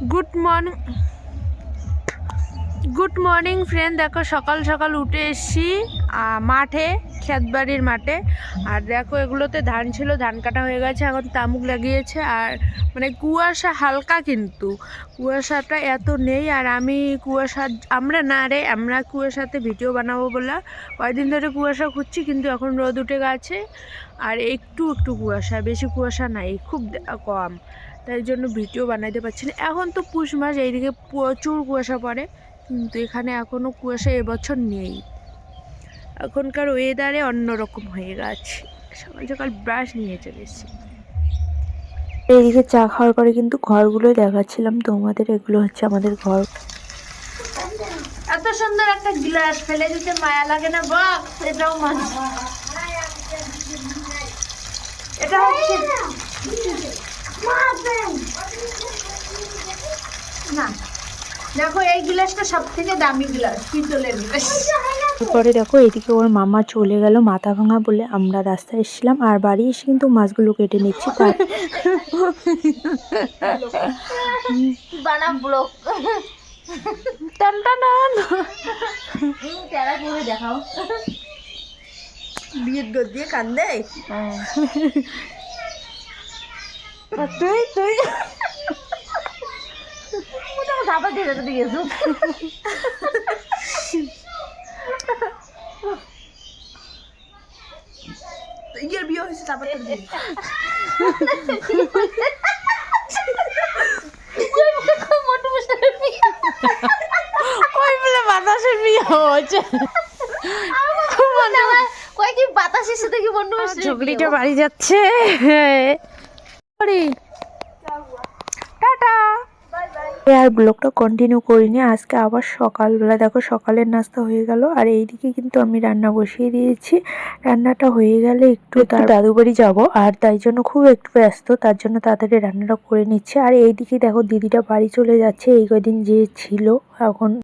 Good morning good morning friend দেখো, সকাল সকাল উঠে এসছি মাঠে ক্ষেতবাড়ির মাঠে। আর দেখো, এগুলোতে ধান ছিল, ধান কাটা হয়ে গেছে, এখন তামুক লাগিয়েছে। আর মানে কুয়াশা হালকা কিন্তু। কুয়াশাটা এত নেই, আর আমি কুয়াশা, আমরা না রে, আমরা কুয়াশাতে ভিডিও বানাবো বলে। কয়েকদিন ধরে কুয়াশা খুঁজছি কিন্তু এখন রোদ উঠে গেছে। আর একটু একটু কুয়াশা, বেশি কুয়াশা নাই, খুব কম। তাই জন্য ভিডিও বানাইতে পারছি না। এখন তো পুষ মাস, এইদিকে প্রচুর কুয়াশা পড়ে। কিন্তু এখানে এখনও কুয়াশা এবছর নেই। এখনকার ওয়েদারে অন্যরকম হয়ে গেছে। সকাল সকাল ব্রাশ নিয়ে চলে এসেছি। এইদিকে চা খাওয়ার পরে কিন্তু ঘরগুলোই দেখাচ্ছিলাম। তোমাদের এগুলো হচ্ছে আমাদের ঘর। এত সুন্দর একটা গ্লাস ফেলে দিতে মায়া লাগে না বাপ এটাও মাছ এটা হচ্ছে না। দেখো এই গ্লাসটা সব থেকে দামি গ্লাস পিতলের গ্লাস? তারপরে দেখো এদিকে ওর মামা চলে গেল মাথা ভাঙা বলে আমরা রাস্তায় এসেছিলাম আর বাড়ি এসে কিন্তু মাছগুলো কেটে নিচ্ছি। তার বানা ব্লক টান টান তেরা করে দেখাও বিয়ের গদ দিয়ে কান্দে তুই তুই। তারপর তোর বলে বাতাসের বিয়ে হয়েছে? কয় কি বাতাসের সাথে কি বন্ধু ঝুগড়িটা বাড়ি যাচ্ছে। টাটা আর ব্লগটা কন্টিনিউ করিনি। আজকে আবার সকালবেলা দেখো সকালের নাস্তা হয়ে গেল আর এইদিকে কিন্তু আমি রান্না বসিয়ে দিয়েছি। রান্নাটা হয়ে গেলে একটু তার দাদু বাড়ি যাব আর তাই জন্য খুব একটু ব্যস্ত তার জন্য তাড়াতাড়ি রান্নাটা করে নিচ্ছে। আর এইদিকে দেখো দিদিটা বাড়ি চলে যাচ্ছে এই কদিন যে ছিল এখন